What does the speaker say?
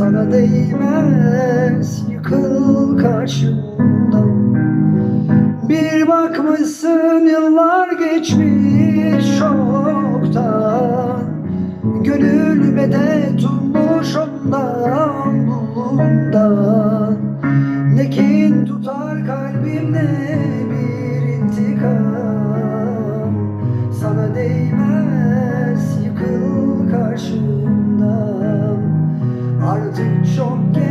Sana değmez yıkıl karşımdan bir bakmışsın yıllar geçmiş çoktan. Gönlüme de tutmuş ondan bundan. Ne kin tutar kalbimde bir intikam. Sana değmez validate your game.